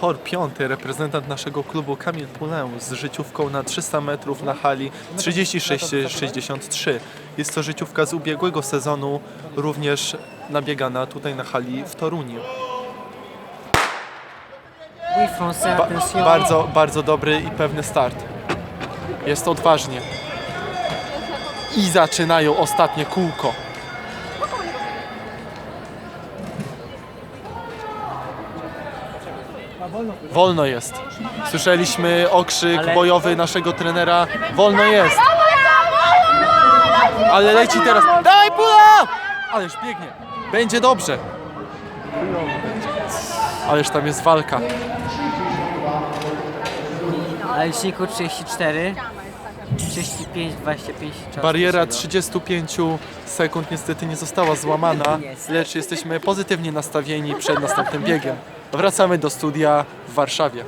tor piąty, reprezentant naszego klubu Kamil Pulę z życiówką na 300 metrów na hali 36-63. Jest to życiówka z ubiegłego sezonu, również nabiegana tutaj na hali w Toruniu. Ba- bardzo, bardzo dobry i pewny start. Jest odważnie. I zaczynają ostatnie kółko. Wolno jest. Słyszeliśmy okrzyk Ale- bojowy naszego trenera. Wolno jest. Ale leci teraz. Daj pula! Ależ biegnie. Będzie dobrze. Ależ tam jest walka. Liczniku 34. 35, 25 czas. Bariera pierwszego. 35 sekund niestety nie została złamana, lecz jesteśmy pozytywnie nastawieni przed następnym biegiem. Wracamy do studia w Warszawie.